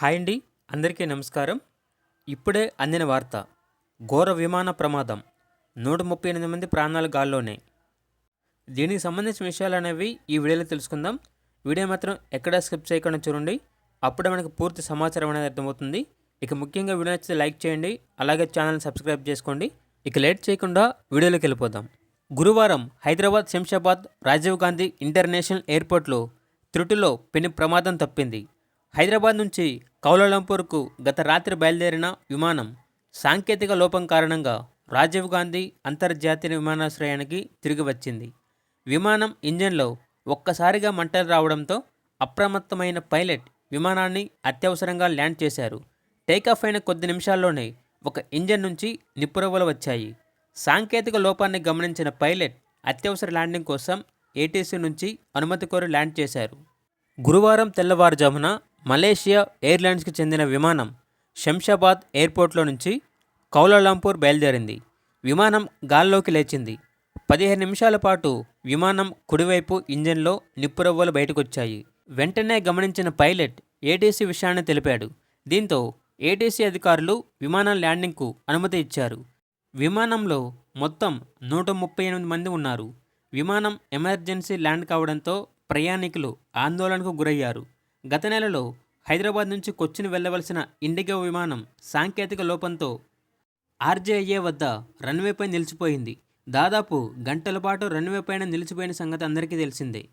Hi అండి అందరికీ నమస్కారం. ఇప్పుడే అందిన వార్త ఘోర విమాన ప్రమాదం నూట ముప్పై ఎనిమిది మంది ప్రాణాలు గాల్లోనే. దీనికి సంబంధించిన విషయాలు అనేవి ఈ వీడియోలో తెలుసుకుందాం. వీడియో మాత్రం ఎక్కడా స్కిప్ చేయకుండా చూడండి. అప్పుడే మనకు పూర్తి సమాచారం అనేది అర్థమవుతుంది. ఇక ముఖ్యంగా వీడియో నచ్చితే లైక్ చేయండి అలాగే ఛానల్ని సబ్స్క్రైబ్ చేసుకోండి. ఇక లేట్ చేయకుండా వీడియోలోకి వెళ్ళిపోదాం. గురువారం హైదరాబాద్ శంషాబాద్ రాజీవ్ గాంధీ ఇంటర్నేషనల్ ఎయిర్పోర్ట్లో త్రుటిలో పెను ప్రమాదం తప్పింది. హైదరాబాద్ నుంచి కౌలాలంపూర్కు గత రాత్రి బయలుదేరిన విమానం సాంకేతిక లోపం కారణంగా రాజీవ్ గాంధీ అంతర్జాతీయ విమానాశ్రయానికి తిరిగి వచ్చింది. విమానం ఇంజన్లో ఒక్కసారిగా మంటలు రావడంతో అప్రమత్తమైన పైలట్ విమానాన్ని అత్యవసరంగా ల్యాండ్ చేశారు. టేకాఫ్ అయిన కొద్ది నిమిషాల్లోనే ఒక ఇంజన్ నుంచి నిప్పురవ్వలు వచ్చాయి. సాంకేతిక లోపాన్ని గమనించిన పైలట్ అత్యవసర ల్యాండింగ్ కోసం ఏటీసీ నుంచి అనుమతి కోరి ల్యాండ్ చేశారు. గురువారం తెల్లవారుజామున మలేషియా ఎయిర్లైన్స్కి చెందిన విమానం శంషాబాద్ ఎయిర్పోర్ట్లో నుంచి కౌలాలంపూర్ బయలుదేరింది. విమానం గాల్లోకి లేచింది. పదిహేను నిమిషాల పాటు విమానం కుడివైపు ఇంజన్లో నిప్పురవ్వలు బయటకొచ్చాయి. వెంటనే గమనించిన పైలట్ ఏటీసీ విషయాన్ని తెలిపాడు. దీంతో ఏటీసీ అధికారులు విమానం ల్యాండింగ్కు అనుమతి ఇచ్చారు. విమానంలో మొత్తం నూట ముప్పై ఎనిమిది మంది ఉన్నారు. విమానం ఎమర్జెన్సీ ల్యాండ్ కావడంతో ప్రయాణికులు ఆందోళనకు గురయ్యారు. గత నెలలో హైదరాబాద్ నుంచి కొచ్చిన్ వెళ్ళవలసిన ఇండిగో విమానం సాంకేతిక లోపంతో ఆర్జేఏ వద్ద రన్వేపై నిలిచిపోయింది. దాదాపు గంటల పాటు రన్వే పైన నిలిచిపోయిన సంగతి అందరికీ తెలిసిందే.